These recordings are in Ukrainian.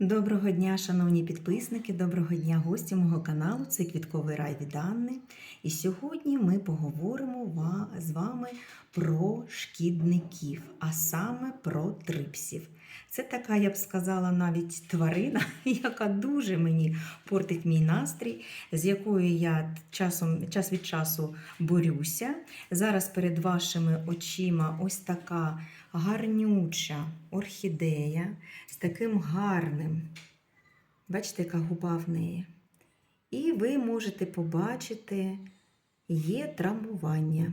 Доброго дня, шановні підписники, доброго дня гості мого каналу. Це Квітковий рай від Анни. І сьогодні ми поговоримо з вами про шкідників, а саме про трипсів. Це така, я б сказала, навіть тварина, яка дуже мені портить мій настрій, з якою я часом, час від часу борюся. Зараз перед вашими очима ось така гарнюча орхідея з таким гарним. Бачите, яка губа в неї. І ви можете побачити, є травмування.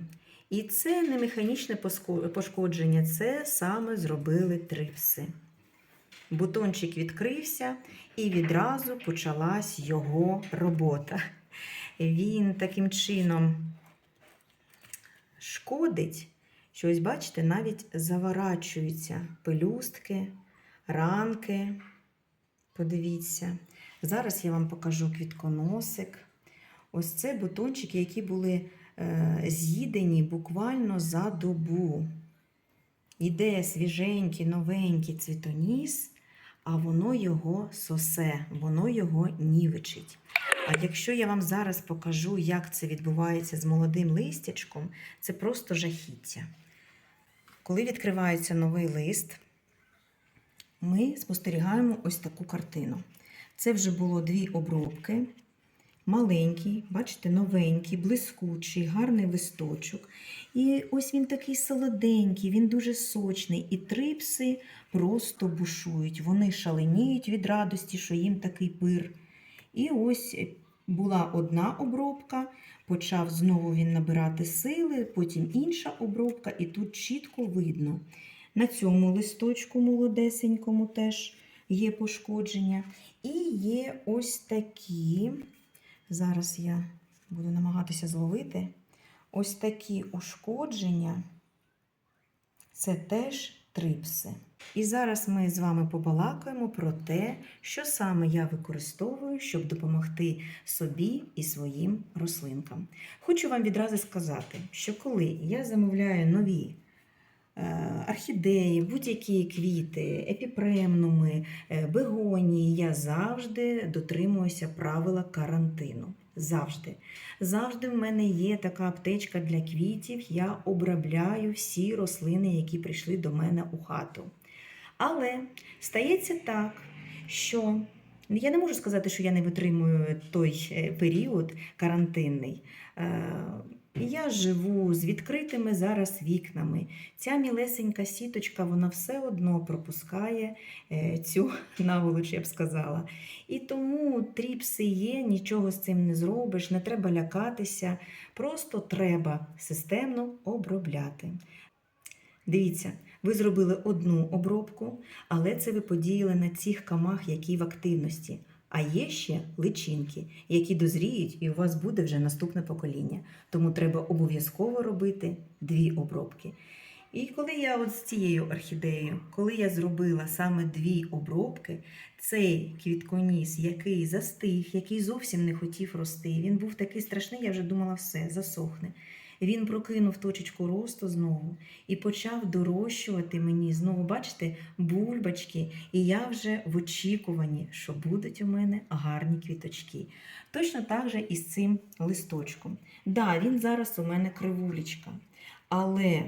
І це не механічне пошкодження, це саме зробили трипси. Бутончик відкрився, і відразу почалась його робота. Він таким чином шкодить, що ось бачите, навіть заворачуються пелюстки, ранки. Подивіться. Зараз я вам покажу квітконосик. Ось це бутончики, які були з'їдені буквально за добу. Іде свіженький, новенький цвітоніс, а воно його сосе, воно його нівечить. А якщо я вам зараз покажу, як це відбувається з молодим листячком, це просто жахіття. Коли відкривається новий лист, ми спостерігаємо ось таку картину. Це вже було дві обробки. Маленький, бачите, новенький, блискучий, гарний листочок. І ось він такий солоденький, він дуже сочний. І трипси просто бушують. Вони шаленіють від радості, що їм такий пир. І ось була одна обробка, почав знову він набирати сили, потім інша обробка, і тут чітко видно. На цьому листочку молодесенькому теж є пошкодження. І є ось такі. Зараз я буду намагатися зловити. Ось такі ушкодження це теж трипси. І зараз ми з вами побалакаємо про те, що саме я використовую, щоб допомогти собі і своїм рослинкам. Хочу вам відразу сказати, що коли я замовляю нові орхідеї, будь-які квіти, епіпремнуми, е, бегонії, я завжди дотримуюся правила карантину. Завжди. Завжди в мене є така аптечка для квітів. Я обробляю всі рослини, які прийшли до мене у хату. Але стається так, що я не можу сказати, що я не витримую той е, період карантинний. Е, Я живу з відкритими зараз вікнами. Ця мілесенька сіточка, вона все одно пропускає е, цю наволоч, я б сказала. І тому тріпси є, нічого з цим не зробиш, не треба лякатися, просто треба системно обробляти. Дивіться, ви зробили одну обробку, але це ви подіяли на цих камах, які в активності. А є ще личинки, які дозріють, і у вас буде вже наступне покоління. Тому треба обов'язково робити дві обробки. І коли я от з цією орхідеєю, коли я зробила саме дві обробки, цей квітконіс, який застиг, який зовсім не хотів рости, він був такий страшний, я вже думала, все, засохне. Він прокинув точечку росту знову і почав дорощувати мені знову, бачите, бульбочки. І я вже в очікуванні, що будуть у мене гарні квіточки. Точно так же і з цим листочком. Да, він зараз у мене кривулечка, але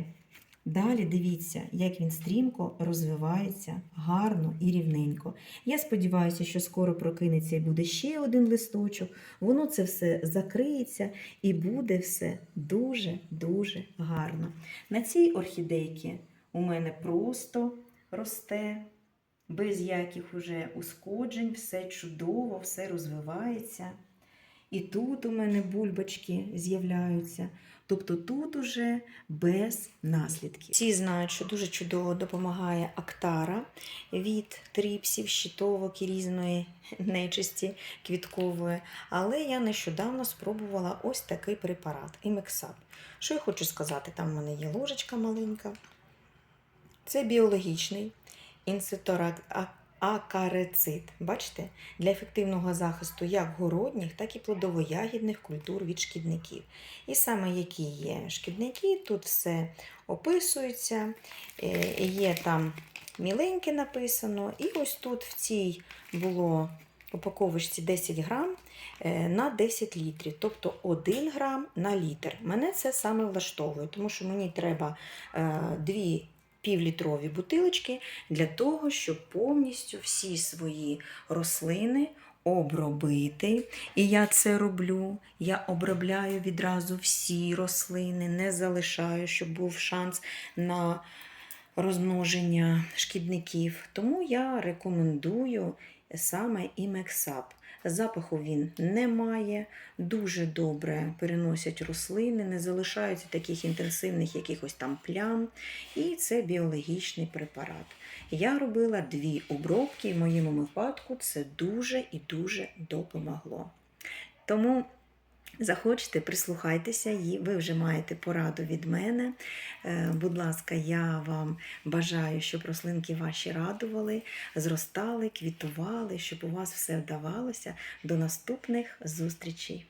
далі дивіться, як він стрімко розвивається гарно і рівненько. Я сподіваюся, що скоро прокинеться і буде ще один листочок. Воно це все закриється і буде все дуже-дуже гарно. На цій орхідейці у мене просто росте, без яких уже ушкоджень, все чудово, все розвивається. І тут у мене бульбочки з'являються. Тобто тут уже без наслідків. Всі знають, що дуже чудово допомагає актара від тріпсів, щитовок і різної нечисті квіткової. Але я нещодавно спробувала ось такий препарат імексап. Що я хочу сказати? Там в мене є ложечка маленька. Це біологічний інсекторак акарецид. Бачите, для ефективного захисту як городніх, так і плодово-ягідних культур від шкідників. І саме які є шкідники, тут все описується. Е, Є там міленьке написано. І ось тут в цій було упаковочці 10 грам е, на 10 літрів, тобто 1 грам на літр. Мене це саме влаштовує, тому що мені треба е, дві півлітрові бутилочки для того, щоб повністю всі свої рослини обробити. І я це роблю. Я обробляю відразу всі рослини, не залишаю, щоб був шанс на розмноження шкідників. Тому я рекомендую саме і мексап. Запаху він не має, дуже добре переносять рослини, не залишаються таких інтенсивних якихось там плям. І це біологічний препарат. Я робила дві обробки, в моєму випадку це дуже і дуже допомогло. Тому захочете, прислухайтеся, і ви вже маєте пораду від мене. Е, Будь ласка, я вам бажаю, щоб рослинки ваші радували, зростали, квітували, щоб у вас все вдавалося. До наступних зустрічей!